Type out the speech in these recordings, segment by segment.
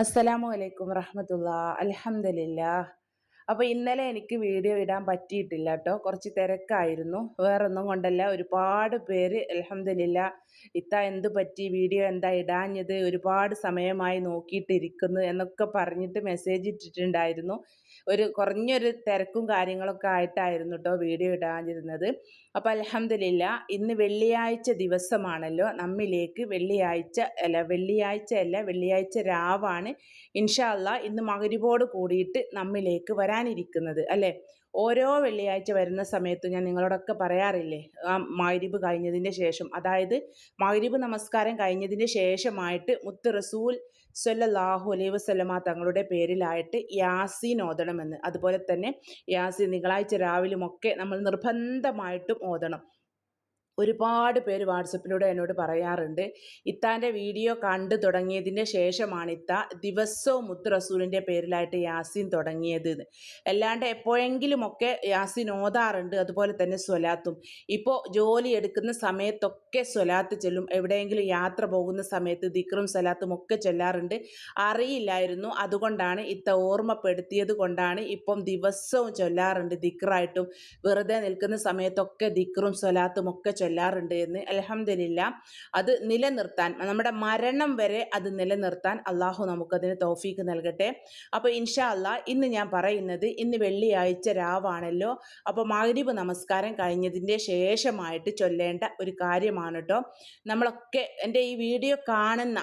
അസ്സലാമു അലൈക്കും റഹമത്തുള്ള അലഹമില്ല അപ്പോൾ ഇന്നലെ എനിക്ക് വീഡിയോ ഇടാൻ പറ്റിയിട്ടില്ല കേട്ടോ കുറച്ച് തിരക്കായിരുന്നു. വേറൊന്നും കൊണ്ടല്ല. ഒരുപാട് പേര് അലഹമില്ല ഇത്ത എന്ത് പറ്റി? വീഡിയോ എന്താ ഇടാഞ്ഞത്? ഒരുപാട് സമയമായി നോക്കിയിട്ടിരിക്കുന്നു എന്നൊക്കെ പറഞ്ഞിട്ട് മെസ്സേജ് ഇട്ടിട്ടുണ്ടായിരുന്നു. ഒരു കുറഞ്ഞൊരു തിരക്കും കാര്യങ്ങളൊക്കെ ആയിട്ടായിരുന്നു കേട്ടോ വീഡിയോ ഇടാതിരുന്നത് അപ്പോൾ അലഹമില്ല ഇന്ന് വെള്ളിയാഴ്ച ദിവസമാണല്ലോ. നമ്മിലേക്ക് വെള്ളിയാഴ്ച അല്ല വെള്ളിയാഴ്ച അല്ല വെള്ളിയാഴ്ച രാവാണ് ഇൻഷാല്ല ഇന്ന് മകരിബോട് കൂടിയിട്ട് നമ്മിലേക്ക് വരാനിരിക്കുന്നത് അല്ലേ? ഓരോ വെള്ളിയാഴ്ച വരുന്ന സമയത്ത് ഞാൻ നിങ്ങളോടൊക്കെ പറയാറില്ലേ ആ മഗ്രിബ് കഴിഞ്ഞതിന്റെ ശേഷം. അതായത് മഗ്രിബ് നമസ്കാരം കഴിഞ്ഞതിന്റെ ശേഷമായിട്ട് മുത്ത് റസൂൽ സല്ലല്ലാഹു അലൈഹി വസല്ലമ തങ്ങളുടെ പേരിലായിട്ട് യാസീൻ ഓതണമെന്ന്. അതുപോലെ തന്നെ യാസീൻ തിങ്കളാഴ്ച രാവിലുമൊക്കെ നമ്മൾ നിർബന്ധമായിട്ടും ഓതണം. ഒരുപാട് പേര് വാട്സപ്പിലൂടെ എന്നോട് പറയാറുണ്ട് ഇത്താന്റെ വീഡിയോ കണ്ടു തുടങ്ങിയതിന്റെ ശേഷമാണ് ഇത്ത ദിവസവും മുത്ത് റസൂലിന്റെ പേരിലായിട്ട് യാസീൻ തുടങ്ങിയത് അല്ലാണ്ട് എപ്പോഴെങ്കിലുമൊക്കെ യാസീൻ ഓതാറുണ്ട് അതുപോലെ തന്നെ സ്വലാത്തും. ഇപ്പോൾ ജോലി എടുക്കുന്ന സമയത്തൊക്കെ സ്വലാത്ത് ചെല്ലും എവിടെയെങ്കിലും യാത്ര പോകുന്ന സമയത്ത് ദിക്റും സ്വലാത്തും ഒക്കെ ചെല്ലാറുണ്ട്. അറിയില്ലായിരുന്നു അതുകൊണ്ടാണ് ഇത്ത ഓർമ്മപ്പെടുത്തിയത് കൊണ്ടാണ് ഇപ്പം ദിവസവും ചൊല്ലാറുണ്ട് ദിക്റായിട്ടും. വെറുതെ നിൽക്കുന്ന സമയത്തൊക്കെ ദിക്റും സ്വലാത്തും ഒക്കെ ചൊല്ലാറുണ്ട് എന്ന് അലഹമില്ല അത് നിലനിർത്താൻ നമ്മുടെ മരണം വരെ അത് നിലനിർത്താൻ അള്ളാഹു നമുക്കതിന് തോഫീക്ക് നൽകട്ടെ. അപ്പോൾ ഇൻഷാ അല്ലാ ഇന്ന് ഞാൻ പറയുന്നത് ഇന്ന് വെള്ളിയാഴ്ച രാവാണല്ലോ. അപ്പോൾ മഗ്രിബ് നമസ്കാരം കഴിഞ്ഞതിന്റെ ശേഷമായിട്ട് ചൊല്ലേണ്ട ഒരു കാര്യമാണ് കേട്ടോ നമ്മളൊക്കെ എന്റെ ഈ വീഡിയോ കാണുന്ന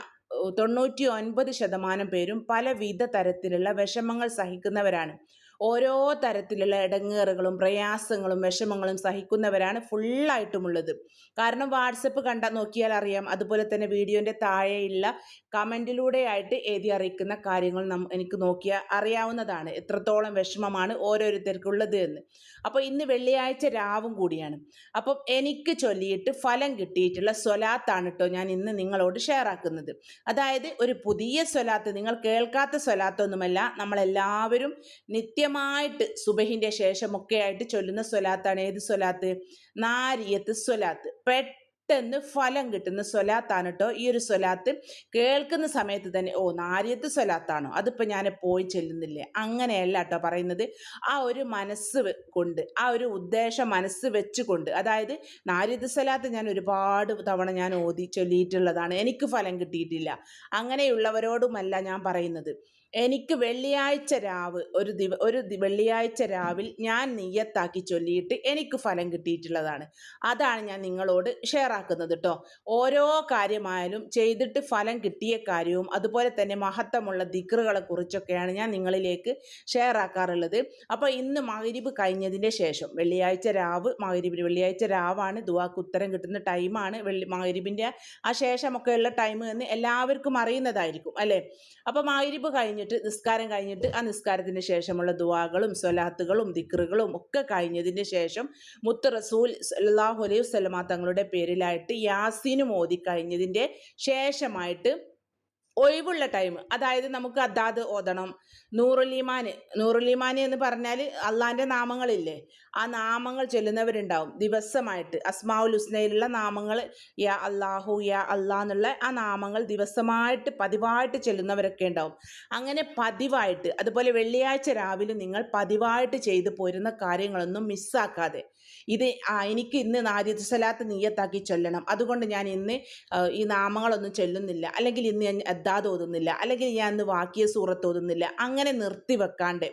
തൊണ്ണൂറ്റി ഒൻപത് ശതമാനം പേരും പലവിധ തരത്തിലുള്ള വിഷമങ്ങൾ സഹിക്കുന്നവരാണ്. ഓരോ തരത്തിലുള്ള ഇടങ്ങേറുകളും പ്രയാസങ്ങളും വിഷമങ്ങളും സഹിക്കുന്നവരാണ് ഫുള്ളായിട്ടുമുള്ളത്. കാരണം വാട്സപ്പ് കണ്ട നോക്കിയാൽ അറിയാം അതുപോലെ തന്നെ വീഡിയോന്റെ താഴെയുള്ള കമന്റിലൂടെ ആയിട്ട് എഴുതി അറിയിക്കുന്ന കാര്യങ്ങൾ നം എനിക്ക് നോക്കിയാൽ അറിയാവുന്നതാണ്. എത്രത്തോളം വിഷമമാണ് ഓരോരുത്തർക്കുള്ളത് എന്ന്. അപ്പോൾ ഇന്ന് വെള്ളിയാഴ്ച രാവും കൂടിയാണ്. അപ്പം എനിക്ക് ചൊല്ലിയിട്ട് ഫലം കിട്ടിയിട്ടുള്ള സ്വലാത്താണ് കേട്ടോ ഞാൻ ഇന്ന് നിങ്ങളോട് ഷെയർ ആക്കുന്നത് അതായത് ഒരു പുതിയ സ്വലാത്ത് നിങ്ങൾ കേൾക്കാത്ത സ്വലാത്തൊന്നുമല്ല നമ്മളെല്ലാവരും നിത്യം കൃത്യമായിട്ട് സുബഹിന്റെ ശേഷമൊക്കെ ആയിട്ട് ചൊല്ലുന്ന സ്വലാത്താണ്. ഏത് സ്വലാത്ത്? നാരിയത്ത് സ്വലാത്ത്. പെട്ടെന്ന് ഫലം കിട്ടുന്ന സ്വലാത്താണ് കേട്ടോ ഈ ഒരു സ്വലാത്ത്. കേൾക്കുന്ന സമയത്ത് തന്നെ ഓ നാരിയത്ത് സ്വലാത്താണോ? അതിപ്പോൾ ഞാൻ പോയി ചെല്ലുന്നില്ലേ? അങ്ങനെയല്ല കേട്ടോ പറയുന്നത്. ആ ഒരു മനസ്സ് കൊണ്ട് ആ ഒരു ഉദ്ദേശം മനസ്സ് വെച്ചുകൊണ്ട് അതായത് നാരിയത്ത് സ്വലാത്ത് ഞാൻ ഒരുപാട് തവണ ഞാൻ ഓതി ചൊല്ലിയിട്ടുള്ളതാണ്. എനിക്ക് ഫലം കിട്ടിയിട്ടില്ല. അങ്ങനെയുള്ളവരോടുമല്ല ഞാൻ പറയുന്നത്. എനിക്ക് വെള്ളിയാഴ്ച രാവ് ഒരു ദിവ ഒരു വെള്ളിയാഴ്ച രാവിൽ ഞാൻ നെയ്യത്താക്കി ചൊല്ലിയിട്ട് എനിക്ക് ഫലം കിട്ടിയിട്ടുള്ളതാണ്. അതാണ് ഞാൻ നിങ്ങളോട് ഷെയർ ആക്കുന്നത് കേട്ടോ ഓരോ കാര്യമായാലും ചെയ്തിട്ട് ഫലം കിട്ടിയ കാര്യവും അതുപോലെ തന്നെ മഹത്വമുള്ള ദിക്റുകളെ കുറിച്ചൊക്കെയാണ് ഞാൻ നിങ്ങളിലേക്ക് ഷെയർ ആക്കാറുള്ളത്. അപ്പോൾ ഇന്ന് മകരിബ് കഴിഞ്ഞതിന്റെ ശേഷം വെള്ളിയാഴ്ച രാവ് മകരിബിന് വെള്ളിയാഴ്ച രാവാണ് ദുവാക്ക് ഉത്തരം കിട്ടുന്ന ടൈമാണ് വെള്ളി മകരിബിന്റെ ആ ശേഷമൊക്കെയുള്ള ടൈം എന്ന് എല്ലാവർക്കും അറിയുന്നതായിരിക്കും അല്ലേ? അപ്പോൾ മകരിബ് കഴിഞ്ഞിട്ട് നിസ്കാരം കഴിഞ്ഞിട്ട് ആ നിസ്കാരത്തിന് ശേഷമുള്ള ദുവാകളും സ്വലാത്തുകളും ദിക്റുകളും ഒക്കെ കഴിഞ്ഞതിന് ശേഷം മുത്ത് റസൂൽ അള്ളാഹു അലൈഹി വസ്ലമ തങ്ങളുടെ പേരിലായിട്ട് യാസീനും ഓതി കഴിഞ്ഞതിന്റെ ശേഷമായിട്ട് ഒഴിവുള്ള ടൈം അതായത് നമുക്ക് അതാത് ഓതണം. നൂറുലിമാന്. നൂറുലിമാന് എന്ന് പറഞ്ഞാൽ അള്ളാന്റെ നാമങ്ങളില്ലേ? ആ നാമങ്ങൾ ചൊല്ലുന്നവരുണ്ടാവും. ദിവസമായിട്ട്. അസ്മാവുൽ ഹുസ്നയിലുള്ള നാമങ്ങൾ യാ അള്ളാഹു യാ അള്ളാ എന്നുള്ള ആ നാമങ്ങൾ ദിവസമായിട്ട് പതിവായിട്ട് ചൊല്ലുന്നവരൊക്കെ ഉണ്ടാവും. അങ്ങനെ പതിവായിട്ട് അതുപോലെ വെള്ളിയാഴ്ച രാവിലെ നിങ്ങൾ പതിവായിട്ട് ചെയ്തു പോരുന്ന കാര്യങ്ങളൊന്നും മിസ്സാക്കാതെ. ഇത് എനിക്ക് ഇന്ന് നാരിയത്ത് സലാത്ത് നീയത്താക്കി ചൊല്ലണം. അതുകൊണ്ട് ഞാൻ ഇന്ന് ഈ നാമങ്ങളൊന്നും ചൊല്ലുന്നില്ല. അല്ലെങ്കിൽ ഇന്ന് ഞാൻ അദ്ദാദ് ഓതുന്നില്ല അല്ലെങ്കിൽ ഞാൻ ഇന്ന് വാക്കിയ സൂറത്ത് ഓതുന്നില്ല അങ്ങനെ നിർത്തിവെക്കാണ്ട്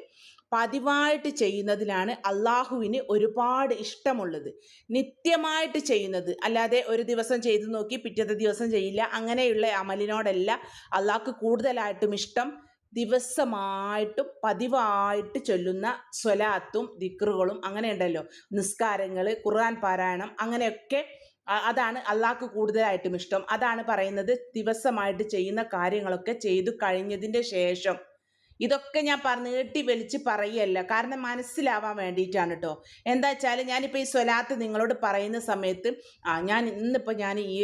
പതിവായിട്ട് ചെയ്യുന്നതിലാണ് അള്ളാഹുവിന് ഒരുപാട് ഇഷ്ടമുള്ളത്. നിത്യമായിട്ട് ചെയ്യുന്നത്. അല്ലാതെ ഒരു ദിവസം ചെയ്തു നോക്കി പിറ്റത്തെ ദിവസം ചെയ്യില്ല. അങ്ങനെയുള്ള അമലിനോടല്ല അള്ളാഹ്ക്ക് കൂടുതലായിട്ടും ഇഷ്ടം. ദിവസമായിട്ടും പതിവായിട്ട് ചൊല്ലുന്ന സ്വലാത്തും ദിക്റുകളും അങ്ങനെയുണ്ടല്ലോ. നിസ്കാരങ്ങൾ ഖുർആൻ പാരായണം അങ്ങനെയൊക്കെ അതാണ് അള്ളാഹ്ക്ക് കൂടുതലായിട്ടും ഇഷ്ടം. അതാണ് പറയുന്നത് ദിവസമായിട്ട് ചെയ്യുന്ന കാര്യങ്ങളൊക്കെ ചെയ്തു കഴിഞ്ഞതിന്റെ ശേഷം. ഇതൊക്കെ ഞാൻ പറഞ്ഞ് നീട്ടി വലിച്ച് പറയല്ല. കാരണം മനസ്സിലാവാൻ വേണ്ടിയിട്ടാണ് കേട്ടോ എന്താ വെച്ചാൽ ഞാനിപ്പോൾ ഈ സ്വലാത്ത് നിങ്ങളോട് പറയുന്ന സമയത്ത് ആ ഞാൻ ഇന്നിപ്പോൾ ഞാൻ ഈ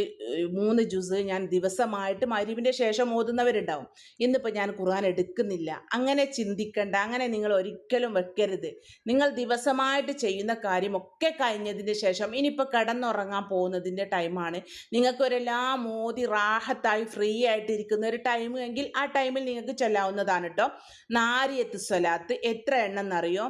മൂന്ന് ജ്യൂസ് ഞാൻ ദിവസമായിട്ട് മരുവിന്റെ ശേഷം ഓതുന്നവരുണ്ടാവും. ഇന്നിപ്പോൾ ഞാൻ ഖുർആൻ എടുക്കുന്നില്ല. അങ്ങനെ ചിന്തിക്കണ്ട. അങ്ങനെ നിങ്ങൾ ഒരിക്കലും വെക്കരുത്. നിങ്ങൾ ദിവസമായിട്ട് ചെയ്യുന്ന കാര്യമൊക്കെ കഴിഞ്ഞതിന് ശേഷം ഇനിയിപ്പോൾ കിടന്നുറങ്ങാൻ പോകുന്നതിന്റെ ടൈമാണ്. നിങ്ങൾക്കൊരെല്ലാം മോദി റാഹത്തായി ഫ്രീ ആയിട്ടിരിക്കുന്ന ഒരു ടൈം എങ്കിൽ ആ ടൈമിൽ നിങ്ങൾക്ക് ചൊല്ലാവുന്നതാണ് കേട്ടോ നാരിയത്ത് സ്വലാത്ത് എത്ര എണ്ണം എന്നറിയോ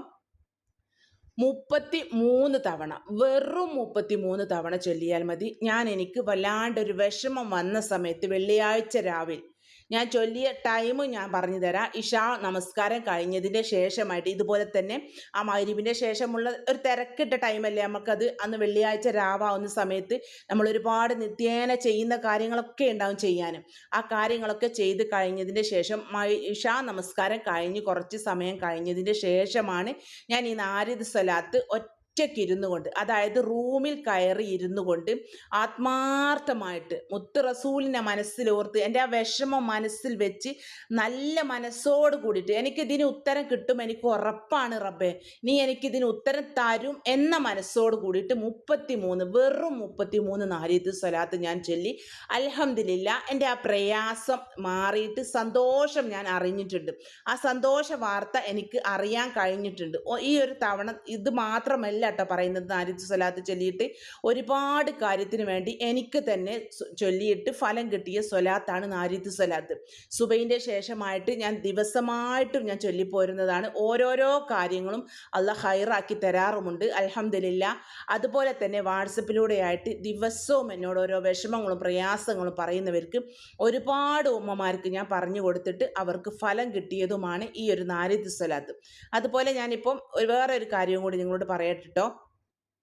മുപ്പത്തി മൂന്ന് തവണ. വെറും മുപ്പത്തി മൂന്ന് തവണ ചൊല്ലിയാൽ മതി. ഞാൻ എനിക്ക് വല്ലാണ്ടൊരു വിഷമം വന്ന സമയത്ത് വെള്ളിയാഴ്ച രാവിലെ ഞാൻ ചൊല്ലിയ ടൈം ഞാൻ പറഞ്ഞു തരാം. ഇഷാ നമസ്കാരം കഴിഞ്ഞതിന്റെ ശേഷമായിട്ട് ഇതുപോലെ തന്നെ ആ മൈരിവിന്റെ ശേഷമുള്ള ഒരു തിരക്കിട്ട ടൈമല്ലേ നമുക്കത്? അന്ന് വെള്ളിയാഴ്ച രാവാവുന്ന സമയത്ത് നമ്മൾ ഒരുപാട് നിത്യേന ചെയ്യുന്ന കാര്യങ്ങളൊക്കെ ഉണ്ടാവും ചെയ്യാനും ആ കാര്യങ്ങളൊക്കെ ചെയ്ത് കഴിഞ്ഞതിന്റെ ശേഷം ഇഷാ നമസ്കാരം കഴിഞ്ഞ് കുറച്ച് സമയം കഴിഞ്ഞതിന്റെ ശേഷമാണ് ഞാൻ ഈ നാരിദ് സ്വലാത്ത് ഒറ്റയ്ക്ക് ഇരുന്നു കൊണ്ട് അതായത് റൂമിൽ കയറി ഇരുന്നു കൊണ്ട് ആത്മാർത്ഥമായിട്ട് മുത്ത് റസൂലിനെ മനസ്സിലോർത്ത് എന്റെ ആ വിഷമം മനസ്സിൽ വെച്ച് നല്ല മനസ്സോട് കൂടിയിട്ട് എനിക്കിതിന് ഉത്തരം കിട്ടും എനിക്ക് ഉറപ്പാണ് റബ്ബേ. നീ എനിക്കിതിന് ഉത്തരം തരും എന്ന മനസ്സോട് കൂടിയിട്ട് മുപ്പത്തി മൂന്ന് വെറും മുപ്പത്തി മൂന്ന് നാരീത്ത് സ്വലാത്ത് ഞാൻ ചൊല്ലി. അലഹമില്ല എന്റെ ആ പ്രയാസം മാറിയിട്ട് സന്തോഷം ഞാൻ അറിഞ്ഞിട്ടുണ്ട്. ആ സന്തോഷ വാർത്ത എനിക്ക് അറിയാൻ കഴിഞ്ഞിട്ടുണ്ട്. ഈ ഒരു തവണ ഇത് മാത്രമല്ല കേട്ടോ പറയുന്നത് നാരിത്ത് സ്വലാത്ത് ചൊല്ലിയിട്ട് ഒരുപാട് കാര്യത്തിന് വേണ്ടി എനിക്ക് തന്നെ ചൊല്ലിയിട്ട് ഫലം കിട്ടിയ സ്വലാത്താണ് നാരിത്ത് സ്വലാത്ത് സുബൈന്റെ ശേഷമായിട്ട് ഞാൻ ദിവസമായിട്ടും ഞാൻ ചൊല്ലിപ്പോരുന്നതാണ്. ഓരോരോ കാര്യങ്ങളും അല്ല ഹൈറാക്കി തരാറുമുണ്ട്. അലഹമ്മദില്ല അതുപോലെ തന്നെ വാട്സപ്പിലൂടെയായിട്ട് ദിവസവും എന്നോട് ഓരോ വിഷമങ്ങളും പ്രയാസങ്ങളും പറയുന്നവർക്ക് ഒരുപാട് ഉമ്മമാർക്ക് ഞാൻ പറഞ്ഞു കൊടുത്തിട്ട് അവർക്ക് ഫലം കിട്ടിയതുമാണ് ഈ ഒരു നാരിത്ത് സ്വലാത്ത് അതുപോലെ ഞാനിപ്പം വേറെ ഒരു കാര്യവും കൂടി നിങ്ങളോട് പറയട്ടെ ട്ടോ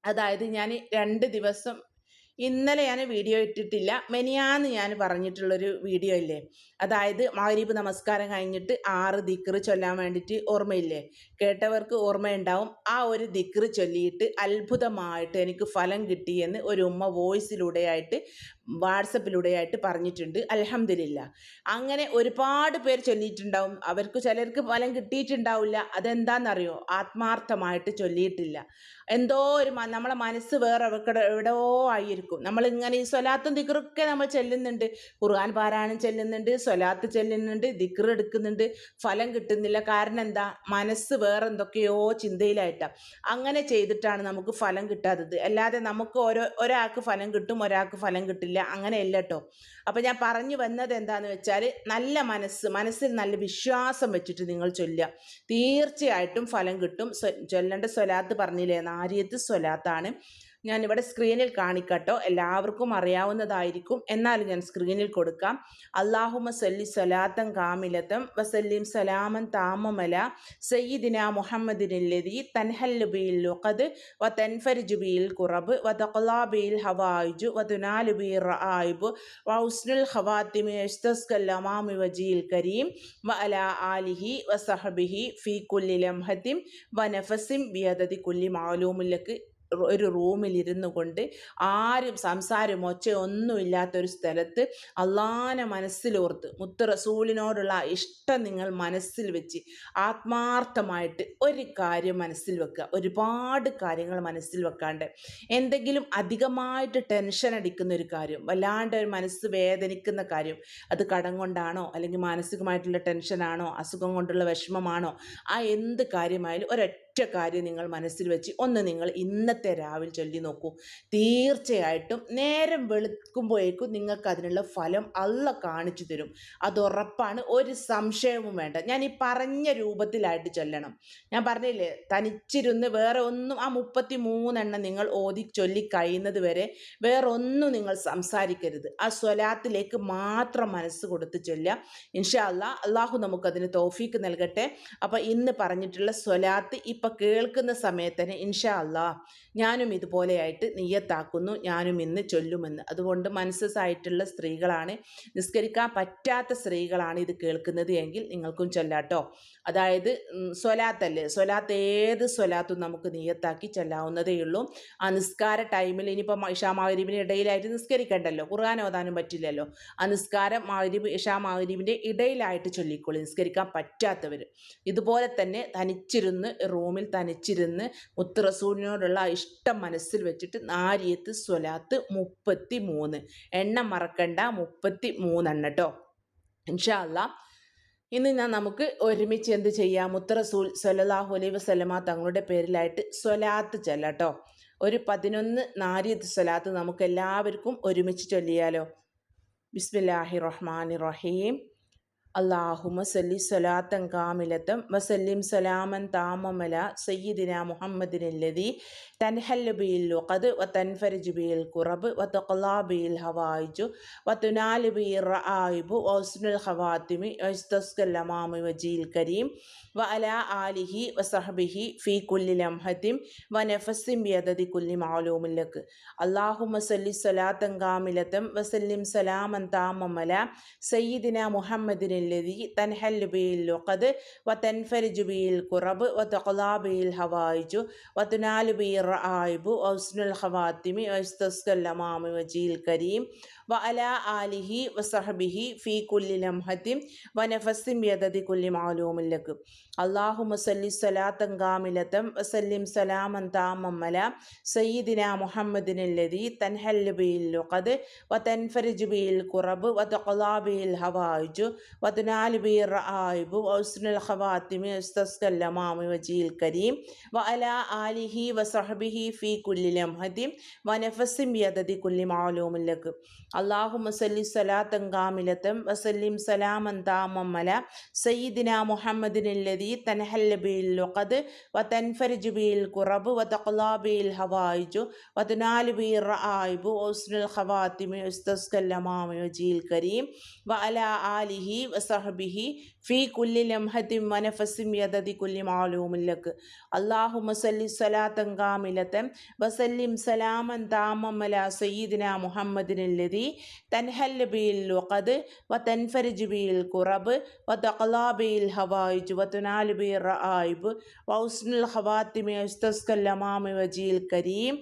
അതായത് ഞാൻ രണ്ട് ദിവസം ഇന്നലെ ഞാൻ വീഡിയോ ഇട്ടിട്ടില്ല. മെനിയാന്ന് ഞാൻ പറഞ്ഞിട്ടുള്ളൊരു വീഡിയോ ഇല്ലേ? അതായത് മഹരീബ് നമസ്കാരം കഴിഞ്ഞിട്ട് ആറ് ദിക്റ് ചൊല്ലാൻ വേണ്ടിയിട്ട് ഓർമ്മയില്ലേ? കേട്ടവർക്ക് ഓർമ്മയുണ്ടാവും. ആ ഒരു ദിക്റ് ചൊല്ലിയിട്ട് അത്ഭുതമായിട്ട് എനിക്ക് ഫലം കിട്ടിയെന്ന് ഒരു ഉമ്മ വോയിസിലൂടെയായിട്ട് വാട്സപ്പിലൂടെയായിട്ട് പറഞ്ഞിട്ടുണ്ട്. അലഹമില്ല അങ്ങനെ ഒരുപാട് പേർ ചൊല്ലിയിട്ടുണ്ടാവും. അവർക്ക് ചിലർക്ക് ഫലം കിട്ടിയിട്ടുണ്ടാവില്ല. അതെന്താണെന്നറിയോ ആത്മാർത്ഥമായിട്ട് ചൊല്ലിയിട്ടില്ല. എന്തോ ഒരു നമ്മളെ മനസ്സ് വേറെ എവിടെ എവിടെയോ ആയിരിക്കും. നമ്മൾ ഇങ്ങനെ ഈ സ്വലാത്തും ദിക്റൊക്കെ നമ്മൾ ചെല്ലുന്നുണ്ട്. ഖുർആൻ പാരായണം ചെല്ലുന്നുണ്ട് സ്വലാത്ത് ചെല്ലുന്നുണ്ട് ദിക്ർ എടുക്കുന്നുണ്ട് ഫലം കിട്ടുന്നില്ല. കാരണം എന്താ? മനസ്സ് വേറെ എന്തൊക്കെയോ ചിന്തയിലായിട്ടാണ് അങ്ങനെ ചെയ്തിട്ടാണ് നമുക്ക് ഫലം കിട്ടാത്തത്. അല്ലാതെ നമുക്ക് ഓരോ ഒരാൾക്ക് ഫലം കിട്ടും ഒരാൾക്ക് ഫലം കിട്ടില്ല. അങ്ങനെയല്ല കേട്ടോ അപ്പം ഞാൻ പറഞ്ഞു വന്നത് എന്താന്ന് വെച്ചാൽ നല്ല മനസ്സ് മനസ്സിൽ നല്ല വിശ്വാസം വെച്ചിട്ട് നിങ്ങൾ ചൊല്ലുക. തീർച്ചയായിട്ടും ഫലം കിട്ടും. ചൊല്ലേണ്ട സ്വലാത്ത് പറഞ്ഞില്ലേ? നാരിയത്ത് സ്വലാത്താണ്. ഞാനിവിടെ സ്ക്രീനിൽ കാണിക്കട്ടോ. എല്ലാവർക്കും അറിയാവുന്നതായിരിക്കും. എന്നാലും ഞാൻ സ്ക്രീനിൽ കൊടുക്കാം. അള്ളാഹുമ സല്ലി സലാത്തം കാമിലത്തം വസല്ലിം സലാമൻ താമമല സയ്യിദിന മുഹമ്മദിനില്ലതി തൻഹല്ലുബിയിൽ ലുഖദ് വ തൻഫരിജുബിയിൽ കുറബ് വ തൊലാബിയിൽ ഹവായിജു വ തുനാലുബി റആയിബ് വ ഉസ്നുൽ ഹവാത്തിമി യസ്തസ്കൽ അമാമി വജീൽ കരീം വ അല ആലിഹി വ സഹബിഹി ഫി കുല്ലി ലംഹത്തിം വ നഫസിം ബിയദതി കുല്ലി മാലൂമിലക്ക് ഒരു റൂമിൽ ഇരുന്നു കൊണ്ട് ആരും സംസാരം ഒച്ച ഒരു സ്ഥലത്ത് അള്ളാനെ മനസ്സിലോർത്ത് മുത്ത് റസൂലിനോടുള്ള ഇഷ്ടം നിങ്ങൾ മനസ്സിൽ വെച്ച് ആത്മാർത്ഥമായിട്ട് ഒരു കാര്യം മനസ്സിൽ വെക്കുക. ഒരുപാട് കാര്യങ്ങൾ മനസ്സിൽ വെക്കാണ്ട്. എന്തെങ്കിലും അധികമായിട്ട് ടെൻഷൻ അടിക്കുന്ന ഒരു കാര്യം വല്ലാണ്ട് ഒരു മനസ്സ് വേദനിക്കുന്ന കാര്യം അത് കടം കൊണ്ടാണോ അല്ലെങ്കിൽ മാനസികമായിട്ടുള്ള ടെൻഷനാണോ അസുഖം കൊണ്ടുള്ള വിഷമമാണോ ആ എന്ത് കാര്യമായാലും ഒരൊറ്റ കാര്യം നിങ്ങൾ മനസ്സിൽ വെച്ച് ഒന്ന് നിങ്ങൾ ഇന്നത്തെ രാവിലെ ചൊല്ലി നോക്കൂ. തീർച്ചയായിട്ടും നേരം വെളുക്കുമ്പോഴേക്കും നിങ്ങൾക്ക് അതിനുള്ള ഫലം അല്ല കാണിച്ചു തരും. അത് ഉറപ്പാണ്. ഒരു സംശയവും വേണ്ട. ഞാൻ ഈ പറഞ്ഞ രൂപത്തിലായിട്ട് ചൊല്ലണം. ഞാൻ പറഞ്ഞില്ലേ തനിച്ചിരുന്ന് വേറെ ഒന്നും ആ മുപ്പത്തി മൂന്നെണ്ണം നിങ്ങൾ ഓതി ചൊല്ലി കഴിയുന്നത് വരെ വേറെ ഒന്നും നിങ്ങൾ സംസാരിക്കരുത്. ആ സ്വലാത്തിലേക്ക് മാത്രം മനസ്സ് കൊടുത്ത് ചൊല്ലുക. ഇൻഷാ അല്ലാ അള്ളാഹു നമുക്കതിന് തോഫീക്ക് നൽകട്ടെ. അപ്പം ഇന്ന് പറഞ്ഞിട്ടുള്ള സ്വലാത്ത് ഇപ്പം അപ്പം കേൾക്കുന്ന സമയത്തന്നെ ഇൻഷാ അല്ലാ ഞാനും ഇതുപോലെയായിട്ട് നെയ്യത്താക്കുന്നു ഞാനും ഇന്ന് ചൊല്ലുമെന്ന്. അതുകൊണ്ട് മനസ്സസായിട്ടുള്ള സ്ത്രീകളാണ് നിസ്കരിക്കാൻ പറ്റാത്ത സ്ത്രീകളാണ് ഇത് കേൾക്കുന്നത് എങ്കിൽ നിങ്ങൾക്കും ചൊല്ലാട്ടോ. അതായത് സ്വലാത്തല്ലേ? സ്വലാത്ത് ഏത് സ്വലാത്തും നമുക്ക് നെയ്യത്താക്കി ചൊല്ലാവുന്നതേ ഉള്ളൂ. ആ നിസ്കാര ടൈമിൽ ഇനിയിപ്പോൾ ഇഷാ മാഗരീബിന് ഇടയിലായിട്ട് നിസ്കരിക്കണ്ടല്ലോ? ഖുർആൻ ഓതാനും പറ്റില്ലല്ലോ? ആ നിസ്കാരം മാവരീബ് ഇഷാ മാവരീബിന്റെ ഇടയിലായിട്ട് ചൊല്ലിക്കോളൂ. നിസ്കരിക്കാൻ പറ്റാത്തവർ ഇതുപോലെ തന്നെ തനിച്ചിരുന്ന് റൂമിൽ തനിച്ചിരുന്ന് മുത്ത് റസൂലിനോടുള്ള ഇഷ്ടം മനസ്സിൽ വെച്ചിട്ട് നാരിയത്ത് സ്വലാത്ത് മുപ്പത്തി മൂന്ന് എണ്ണം മറക്കണ്ട മുപ്പത്തി മൂന്നെണ്ണം കേട്ടോ ഇൻഷാ അല്ലാ ഇന്ന് ഞാൻ നമുക്ക് ഒരുമിച്ച് എന്ത് ചെയ്യാം? മുത്തറസൂൽ സൊലാഹു അലൈ വസ്ലമ തങ്ങളുടെ പേരിലായിട്ട് സ്വലാത്ത് ചെല്ലട്ടോ ഒരു പതിനൊന്ന് നാരിയത്ത് സ്വലാത്ത് നമുക്ക് എല്ലാവർക്കും ഒരുമിച്ച് ചൊല്ലിയാലോ? ബിസ്മില്ലാഹി റഹ്മാൻ റഹീം. അള്ളാഹുമ സല്ലി സ്വലാത്തൻ കാമിലത്തം വസല്ലിം സലാമൻ താമമല സയ്യിദിന മുഹമ്മദിനല്ലതി തൻഹൽ ബിയിൽ ലുഖദ് വ തൻഫരജ് ബിയിൽ കുറബ് വ തഖലാ ബിയിൽ ഹവായിജു വ തുനാല് ബിയിൽ റആയിബു വസ്നുൽ ഖവാത്തിമി വസ്തസ്കൽ അമാമി വജീൽ കരീം വ അല ആലിഹി വസഹബിഹി ഫീ കുല്ലി ലംഹത്തിം വ നഫസിം ബിയദതി കുല്ലി മാലൂമില്ലക്ക് അള്ളാഹുമ സല്ലി സ്വലാത്തൻ കാമിലത്തം വസല്ലിം സലാമൻ താമമല സയ്യിദിന മുഹമ്മദിന് الذي تنحل به اللقد وتنفرج به الكرب وتقضى به الهوائج وتنال به الرعائب وحسن الخواتم ويستسقى الأمام وجه الكريم വ അല ആലിഹി വസഹബിഹി ഫി കുല്ലി ലംഹത്തിം വനഫസിം യദതി കുല്ലി മാലൂമില്ലക്കും അള്ളാഹു മുസല്ലി സലാത്തം കാമിലത്തം വസല്ലിം സലാമൻ താമമ്മല സയ്യിദിന മുഹമ്മദിനല്ലതി തൻഹല്ല് ബിയിൽ ലുഖദ് വ തൻഫരിജ് ബിയിൽ കുറബ് വ തഖലാ ബിയിൽ ഹവായിജു വ തുനാല് ബിയിൽ റആയിബു വ ഉസ്നുൽ ഖവാത്തിമി ഉസ്തസ്കല്ലമാമി വജീൽ കരീം. വ അല ആലിഹി വസഹബിഹി ഫി കുല്ലി ലംഹത്തിം വനഫസിം യദതി കുല്ലി മാലൂമില്ലക്കും അള്ളാഹു മസല്ലി സലാത്തൻ കാമിലത്തും വസല്ലിം സലാമൻ താമമ്മല സയ്യിദിന മുഹമ്മദിനല്ലതി തൻഹല്ലബിയിൽ ലൊക്കത് വ തൻഫരിജുബിയിൽ കുറബ് വ തഖ്ലാബിയിൽ ഹവായിജു വതുനാലുബി റആയിബു ഒസ്നുൽ ഖവാത്തിമി ഉസ്തസ്കല്ലമാമി വജീൽ കരീം വ അല ആലിഹി വസഹബിഹി ഫീ കുല്ലി ലംഹത്തിം വനഫസിം യദതി കുല്ലി മാലൂമില്ലക്ക് അള്ളാഹു മസല്ലി സലാത്തൻ കാമിലത്തൻ വസല്ലിം സലാമൻ താമമ്മല സയ്യിദിന മുഹമ്മദിനല്ലതി തൻഹൽ ബിയിൽ ലുഖദ് വ തൻഫരിജ് ബിയിൽ കുറബ് വ തഖലാ ബിയിൽ ഹവായിജ് വ തുനാൽ ബി റആയിബ് വ ഉസ്നുൽ ഹവാത്തിമി ഉസ്തസ്കൽ അമാമി കരീം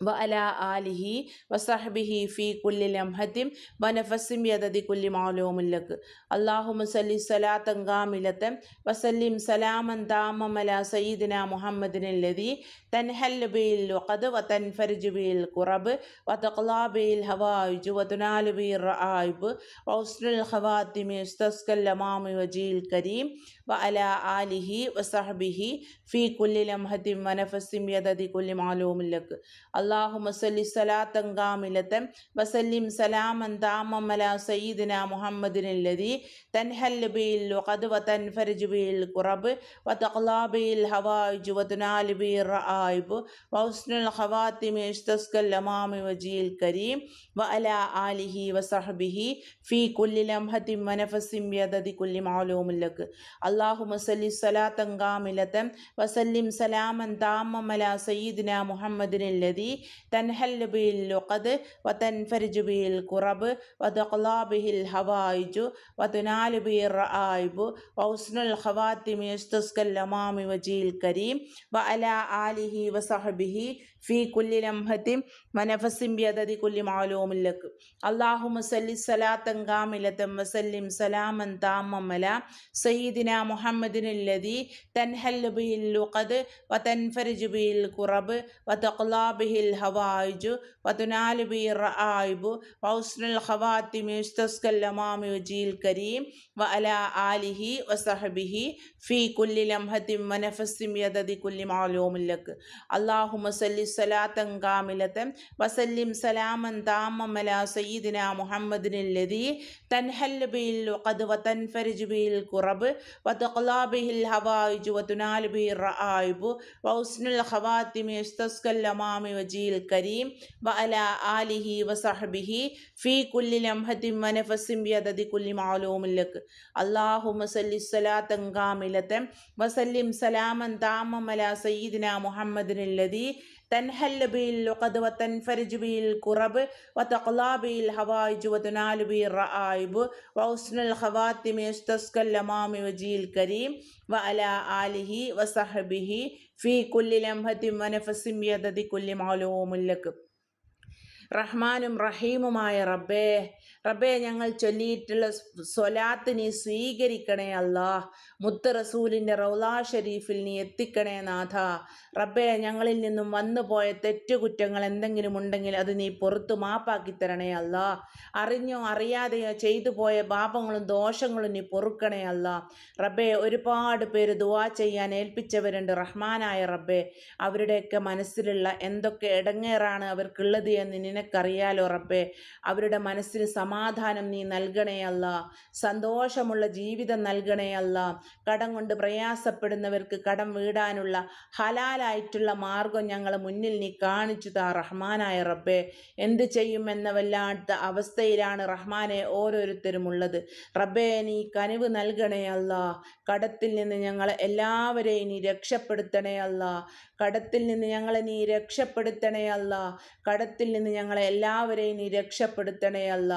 വഅല ആലിഹി വസഹബിഹി ഫി കുല്ലി ലംഹത്തിം വനഫസിം യദതി കുല്ലി മാലൂമുല്ലക്ക് അള്ളാഹുമ സല്ലി സലാത്തൻ കാമിലത്തൻ വസല്ലിം സലാമൻ താമമല സയ്യിദിന മുഹമ്മദിൻ ലതി തൻഹൽ ബിൽ വഖദ് വതൻഫരിജ് ബിൽ കുറബ് വതഖ്ലാ ബിൽ ഹവായിജ് വതുനാൽ ബിൽ റആയിബ് വസ്നുൽ ഖവാത്തിമി ഉസ്തസ്കൽ ലമാമി വജീൽ കരീം വഅല ആലിഹി വസഹബിഹി ഫി കുല്ലി ലംഹത്തിൻ വനഫസിം യദതി കുല്ലി മാലൂമില്ലക്ക് അള്ളാഹു മസല്ലി സലാത്തൻ കാമിലത്തൻ വസല്ലിം സലാമൻ താമം അല സയ്യിദിന മുഹമ്മദിൻ ലതി തൻഹൽ ബിൽ വഖദ് വതൻഫരിജ് ബിൽ ഖുറബ് വതഖ്ലാ ബിൽ ഹവായിജ് വതുനാൽ ബിൽ റആയിബ് വഹുസ്നുൽ ഖവാത്തിമി ഇസ്തസ്കൽ ലമാമി വജീൽ കരീം വഅല ആലിഹി വസഹബിഹി ഫി കുല്ലി ലംഹത്തിൻ വനഫസിം യദതി കുല്ലി മാലൂമില്ലക്ക് അള്ളാഹു മസല്ലി സലാത്തൻ കാമിലത്തൻ വസല്ലിം സലാമൻ താമമല സയ്യിദിന മുഹമ്മദിൻ ലതി തൻഹൽ ബിൽ ലുഖദ് വതൻഫരിജു ബിൽ കുറബ് വതഖ്ലാ ബിഹിൽ ഹവായിജു വതുനാലു ബി റആയിബു വൗസ്നുൽ ഖവാത്തിമി യസ്തസ്കൽ അമാമി വജീൽ കരീം വഅല ആലിഹി വസഹബിഹി ഫീ കുല്ലി ലംഹത്തിം മനഫസിം ബിയദതി കുല്ലി മാലൂമില്ലക്ക്. അള്ളാഹു മുസല്ലി സലാത്തൻ കാമിലത്തം വസല്ലിം സലാമൻ താമമല. സയ്യിദിന മുഹമ്മദിനുല്ലതി തൻഹൽ ബിഹിൽ ലുഖദ് വതൻഫരിജ് ബിഹിൽ കുറബ് വതഖ്ലാ ബിഹിൽ ഹവായിജു വതുനാലു ബി റആയിബു വൗസ്നുൽ ഖവാത്തിം യുസ്തസ്കൽ അമാമി വജീൽ കരീം വഅല ആലിഹി വസഹബിഹി ഫീ കുല്ലി ലംഹത്തിം മനഫസിം യദതി കുല്ലി മാലൂമില്ലക്ക്. അള്ളാഹു മുസല്ലി وصحبه في كل لمحة ونفس بيدد كل معلوم لك اللهم صل صلاة كاملة وسلم سلاما تاما على سيدنا محمد الذي تنحل به اللقد وتنفرج به الكرب وتقضى به الهوائج وتنال به الرائب وحسن الخواتم يستسقى الأمام وجه وجه الكريم وعلى آله وصحبه في كل لمحة ونفس بعدد كل معلوم لك اللهم صل صلاة كاملة وسلم سلاما تاما على سيدنا محمد الذي തൻഹല്ല ബിൽ ലൊക്കത് വത്തൻഫരിജ് ബിൽ കുറബ് വത്തഖ്ലാ ബിൽ ഹവായിജ് വതുനാലു ബിൽ റആയിബ് വൗസ്നുൽ ഹവാത്തിമി യുസ്തസ്കൽ ലമാമി വജീൽ കരീം വ അല ആലിഹി വസഹബിഹി ഫി കുല്ലി ലംഹത്തിം വനഫസിം യദതി കുല്ലി മാലൂമുല്ലക്ക് റഹ്മാനും റഹീമുമായ റബ്ബേ റബ്ബേ ഞങ്ങൾ ചൊല്ലിയിട്ടുള്ള സ്വലാത്ത് നീ സ്വീകരിക്കണേ അല്ലാ. മുത്ത് റസൂലിന്റെ റൗലാ ഷെരീഫിൽ നീ എത്തിക്കണേ നാഥ. റബ്ബേ ഞങ്ങളിൽ നിന്നും വന്നുപോയ തെറ്റുകുറ്റങ്ങൾ എന്തെങ്കിലും ഉണ്ടെങ്കിൽ അത് നീ പുറത്തു മാപ്പാക്കി തരണേ അല്ല. അറിഞ്ഞോ അറിയാതെയോ ചെയ്തു പോയ പാപങ്ങളും ദോഷങ്ങളും നീ പൊറുക്കണേ അല്ല. റബ്ബെ ഒരുപാട് പേര് ദുവാ ചെയ്യാൻ ഏൽപ്പിച്ചവരുണ്ട് റഹ്മാനായ റബ്ബെ. അവരുടെയൊക്കെ മനസ്സിലുള്ള എന്തൊക്കെ ഇടങ്ങേറാണ് അവർക്കുള്ളത് എന്ന് നിനക്കറിയാലോ റബ്ബെ. അവരുടെ മനസ്സിന് സമാധാനം നീ നൽകണേ അല്ല. സന്തോഷമുള്ള ജീവിതം നൽകണേ അല്ല. കടം കൊണ്ട് പ്രയാസപ്പെടുന്നവർക്ക് കടം വീടാനുള്ള ഹലാലായിട്ടുള്ള മാർഗം ഞങ്ങൾ മുന്നിൽ നീ കാണിച്ചു താ റഹ്മാനായ റബ്ബെ. എന്ത് ചെയ്യുമെന്ന വല്ലാത്ത അവസ്ഥയിലാണ് റഹ്മാനെ ഓരോരുത്തരും ഉള്ളത്. റബ്ബേ നീ കനിവ് നൽകണേ അല്ല. കടത്തിൽ നിന്ന് ഞങ്ങൾ എല്ലാവരെയും നീ രക്ഷപ്പെടുത്തണേ അല്ല. കടത്തിൽ നിന്ന് ഞങ്ങളെ നീ രക്ഷപ്പെടുത്തണേ അല്ല. കടത്തിൽ നിന്ന് ഞങ്ങളെ എല്ലാവരെയും നീ രക്ഷപ്പെടുത്തണേ അല്ല.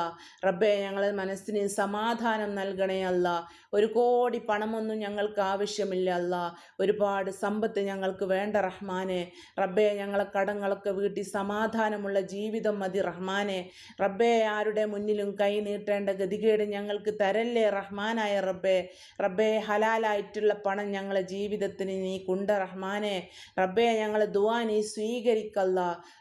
റബ്ബേ ഞങ്ങളെ മനസ്സിന് സമാധാനം നൽകണേ അല്ല. ഒരു കോടി പണമൊന്നും ഞങ്ങൾക്ക് ആവശ്യമില്ല അല്ല. ഒരുപാട് സമ്പത്ത് ഞങ്ങൾക്ക് വേണ്ട റഹ്മാനെ. റബ്ബെ ഞങ്ങളെ കടങ്ങളൊക്കെ വീട്ടി സമാധാനമുള്ള ജീവിതം മതി റഹ്മാനെ. റബ്ബെ ആരുടെ മുന്നിലും കൈ നീട്ടേണ്ട ഗതികേട് ഞങ്ങൾക്ക് തരല്ലേ റഹ്മാനായ റബ്ബെ. റബ്ബെ ഹലാലായിട്ടുള്ള പണം ഞങ്ങളെ ജീവിതത്തിന് നീ കുണ്ട റഹ്മാനെ. റബ്ബെ ഞങ്ങളെ ദുവാ നീ സ്വീകരിക്കല്ല.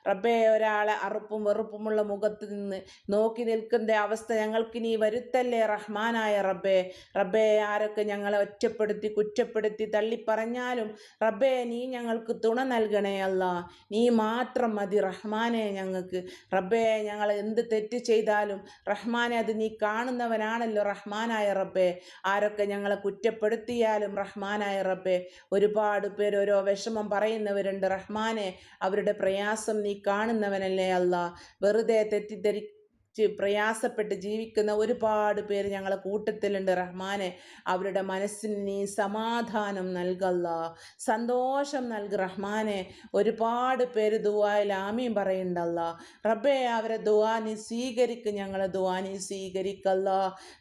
റബ്ബെ ഒരാളെ അറുപ്പും വെറുപ്പുമുള്ള മുഖത്ത് നിന്ന് നോക്കി നിൽക്കുന്ന അവസ്ഥ. ഞങ്ങൾക്ക് നീ വരുത്തല്ലേ റഹ്മാനായ റബ്ബേ? റബ്ബേ ആരൊക്കെ ഞങ്ങളെ ഒറ്റപ്പെടുത്തി കുറ്റപ്പെടുത്തി തള്ളിപ്പറഞ്ഞാലും റബ്ബേ നീ ഞങ്ങൾക്ക് തുണ നൽകണേ അല്ല. നീ മാത്രം മതി റഹ്മാനെ ഞങ്ങൾക്ക്. റബ്ബേ ഞങ്ങൾ എന്ത് തെറ്റ് ചെയ്താലും റഹ്മാനെ അത് നീ കാണുന്നവനാണല്ലോ റഹ്മാനായ റബ്ബേ. ആരൊക്കെ ഞങ്ങളെ കുറ്റപ്പെടുത്തിയാലും റഹ്മാനായ റബ്ബേ. ഒരുപാട് പേര് ഓരോ വിഷമം പറയുന്നവരുണ്ട്. റഹ്മാനെ അവരുടെ പ്രയാസം നീ കാണുന്നവനല്ലേ അല്ല. വെറുതെ തെറ്റിദ്ധരി പ്രയാസപ്പെട്ട് ജീവിക്കുന്ന ഒരുപാട് പേര് ഞങ്ങളെ കൂട്ടത്തിലുണ്ട്. റഹ്മാനെ അവരുടെ മനസ്സിന് നീ സമാധാനം നൽകല്ല സന്തോഷം നൽകി റഹ്മാനെ. ഒരുപാട് പേര് ദുവായിൽ ആമീൻ പറയുന്നുണ്ടല്ല റബ്ബേ അവരെ ദുവാ നീ സ്വീകരിക്കും ഞങ്ങളെ ദുവാ നീ സ്വീകരിക്കല്ല.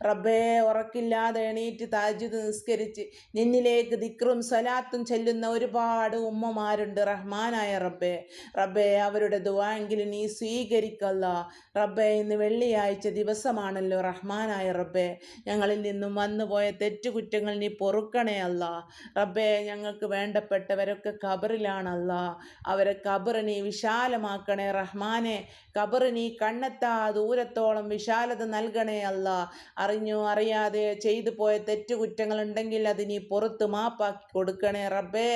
റബ്ബേ ഉറക്കില്ലാതെ എണീറ്റ് താജുദ് നിസ്കരിച്ച് നിന്നിലേക്ക് ദിക്റും സലാത്തും ചെല്ലുന്ന ഒരുപാട് ഉമ്മമാരുണ്ട്. റഹ്മാനായ റബ്ബേ റബ്ബേ അവരുടെ ദുവാ എങ്കിലും നീ സ്വീകരിക്കല്ല. റബ്ബേ ഇന്ന് വെള്ളിയാഴ്ച ദിവസമാണല്ലോ റഹ്മാനായ റബ്ബേ. ഞങ്ങളിൽ നിന്നും വന്നുപോയ തെറ്റുകുറ്റങ്ങൾ നീ പൊറുക്കണേ അല്ല. റബ്ബേ ഞങ്ങൾക്ക് വേണ്ടപ്പെട്ടവരൊക്കെ ഖബറിലാണല്ല. അവരെ ഖബർ നീ വിശാലമാക്കണേ റഹ്മാനെ. ഖബർ നീ കണ്ണെത്താ ദൂരത്തോളം വിശാലത നൽകണേ അല്ല. അറിഞ്ഞോ അറിയാതെ ചെയ്തു പോയ തെറ്റുകുറ്റങ്ങൾ ഉണ്ടെങ്കിൽ അത് നീ പുറത്ത് മാപ്പാക്കി കൊടുക്കണേ റബ്ബേ.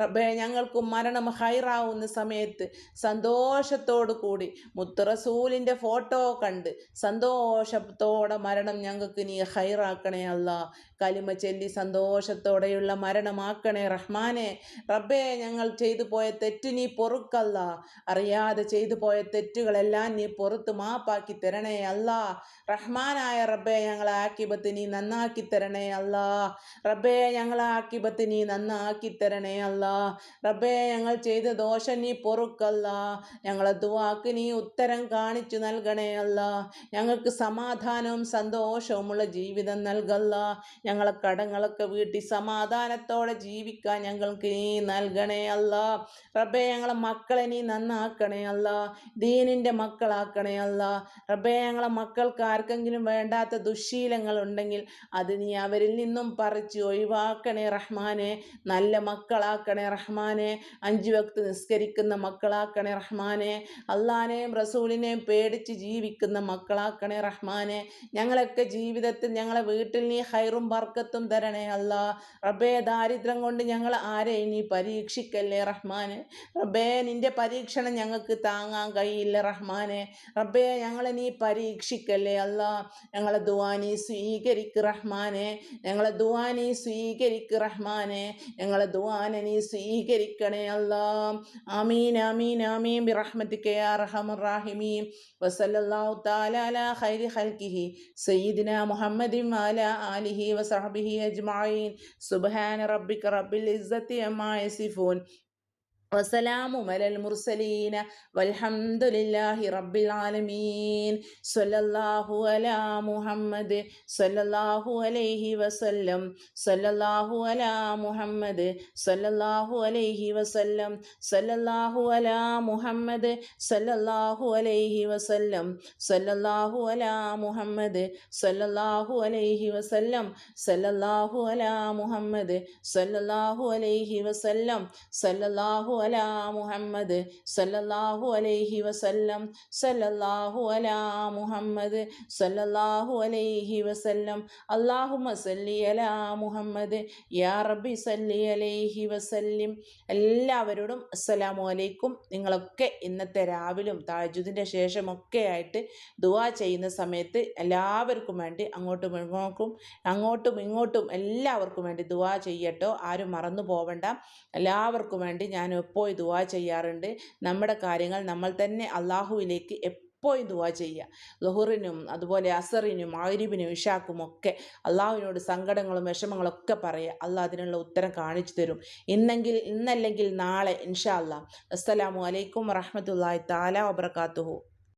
റബ്ബേ ഞങ്ങൾക്ക് മരണം ഹൈറാവുന്ന സമയത്ത് സന്തോഷത്തോടു കൂടി മുത്തുറസൂലിന്റെ ഫോട്ടോ കണ്ട് സന്തോഷത്തോടെ മരണം ഞങ്ങൾക്ക് നീ ഹൈറാക്കണേ അല്ല. കലിമ ചൊല്ലി സന്തോഷത്തോടെയുള്ള മരണമാക്കണേ റഹ്മാനെ. റബ്ബേ ഞങ്ങൾ ചെയ്തു പോയ തെറ്റ് നീ പൊറുക്കല്ല. അറിയാതെ ചെയ്തു പോയ തെറ്റുകളെല്ലാം നീ പുറത്ത് മാപ്പാക്കി തരണേ അല്ല. റഹ്മാനായ റബ്ബേ ഞങ്ങളെ ആക്കിബത്ത് നീ നന്നാക്കി തരണേ അല്ല. റബ്ബേ ഞങ്ങളെ ആക്കിബത്ത് നീ നന്നാക്കി തരണേ അല്ല. റബ്ബേ ഞങ്ങൾ ചെയ്ത ദോഷം നീ പൊറുക്കല്ല. ഞങ്ങളെ ദുവാക്ക് നീ ഉത്തരം കാണിച്ചു നൽകണേ അല്ല. ഞങ്ങൾക്ക് സമാധാനവും സന്തോഷവുമുള്ള ജീവിതം നൽകല്ല. ഞങ്ങളെ കടങ്ങളൊക്കെ വീട്ടി സമാധാനത്തോടെ ജീവിക്കാൻ ഞങ്ങൾക്ക് നീ നൽകണേ അല്ല. റബ്ബേ ഞങ്ങളെ മക്കളെ നീ നന്നാക്കണേ അല്ല. ദീനിന്റെ മക്കളാക്കണേ അല്ല. റബ്ബേ ഞങ്ങളെ മക്കൾക്ക് ആർക്കെങ്കിലും വേണ്ടാത്ത ദുശീലങ്ങൾ ഉണ്ടെങ്കിൽ അത് നീ അവരിൽ നിന്നും പറിച്ച് ഒഴിവാക്കണേ റഹ്മാനെ. നല്ല മക്കളാക്കണേ റഹ്മാനെ. അഞ്ചു വക്ത് നിസ്കരിക്കുന്ന മക്കളാക്കണേ റഹ്മാനെ. അള്ളാനെയും റസൂലിനെയും പേടിച്ച് ജീവിക്കുന്ന മക്കളാക്കണേ റഹ്മാനെ. ഞങ്ങളൊക്കെ ജീവിതത്തിൽ ഞങ്ങളെ വീട്ടിൽ നീ ഹൈറും ബർക്കത്തും തരണേ അല്ല. റബ്ബേ ദാരിദ്ര്യം കൊണ്ട് ഞങ്ങൾ ആരെ ഇനി പരീക്ഷിക്കല്ലേ റഹ്മാനെ? റബ്ബേ നിന്റെ പരീക്ഷണം ഞങ്ങൾക്ക് താങ്ങാൻ കഴിയില്ല റഹ്മാനെ. റബ്ബേ ഞങ്ങളെ നീ പരീക്ഷിക്കല്ലേ അല്ല. ഞങ്ങളെ ദുവാനി സ്വീകരിക്ക് റഹ്മാനെ. ഞങ്ങളെ ദുവാനി സ്വീകരിക്ക് റഹ്മാനെ. ഞങ്ങളെ ദുവാനെ നീ സ്വീകരിക്കണേ അല്ല. ആമീൻ ആമീൻ ആമീൻ. ബിറഹ്മത്തിക യാ അർഹമർ റാഹിമീൻ. വസല്ലല്ലാഹു തആല അലാ ഖൈരി ഖൽഖിഹി. സയ്യിദിന മുഹമ്മദിൻ വഅലാ ആലിഹി وصحبه أجمعين. سبحان ربك رب العزة عما يصفون. വസലാമു അലൽ മുർസലീന വൽഹംദുലില്ലാഹി റബ്ബിൽ ആലമീൻ. സല്ലല്ലാഹു അലാ മുഹമ്മദ് സല്ലല്ലാഹു അലൈഹി വസല്ലം സല്ലല്ലാഹു അലാ മുഹമ്മദ് സല്ലല്ലാഹു അലൈഹി വസല്ലം സല്ലല്ലാഹു അലാ മുഹമ്മദ് സല്ലല്ലാഹു അലൈഹി വസല്ലം സല്ലല്ലാഹു അലാ മുഹമ്മദ് സല്ലല്ലാഹു അലൈഹി വസല്ലം സല്ലല്ലാഹു അലാ മുഹമ്മദ് സല്ലല്ലാഹു അലൈഹി വസല്ലം സല്ലല്ലാഹു അലാ മുഹമ്മദ് സല്ലല്ലാഹു അലൈഹി വസല്ലം സല്ലല്ലാഹു അലാ മുഹമ്മദ് സല്ലല്ലാഹു അലൈഹി വസല്ലം. അള്ളാഹുമ സല്ലി അലാ മുഹമ്മദ് യാ റബ്ബി സല്ലി അലൈഹി വസല്ലിം. എല്ലാവരോടും അസ്സലാമു അലൈക്കും. നിങ്ങളൊക്കെ ഇന്നത്തെ രാവിലും താജുദിന്റെ ശേഷമൊക്കെ ആയിട്ട് ദുവാ ചെയ്യുന്ന സമയത്ത് എല്ലാവർക്കും വേണ്ടി അങ്ങോട്ടും ഇങ്ങോട്ടും അങ്ങോട്ടും ഇങ്ങോട്ടും എല്ലാവർക്കും വേണ്ടി ദുവാ ചെയ്യട്ടോ. ആരും മറന്നു പോവണ്ട. എല്ലാവർക്കും വേണ്ടി ഞാൻ എപ്പോഴും ദുവാ ചെയ്യാറുണ്ട്. നമ്മുടെ കാര്യങ്ങൾ നമ്മൾ തന്നെ അള്ളാഹുവിലേക്ക് എപ്പോഴും ദുവാ ചെയ്യുക. ലഹുറിനും അതുപോലെ അസറിനും ആരിബിനും ഇഷാക്കും ഒക്കെ അള്ളാഹുവിനോട് സങ്കടങ്ങളും വിഷമങ്ങളൊക്കെ പറയുക. അള്ളാഹ് അതിനുള്ള ഉത്തരം കാണിച്ചു തരും. ഇന്നെങ്കിൽ ഇന്നല്ലെങ്കിൽ നാളെ ഇൻഷാ അല്ലാ അസ്സലാമു അലൈക്കും വറഹമത്തല്ലാഹി താല വബർക്കാത്തുഹു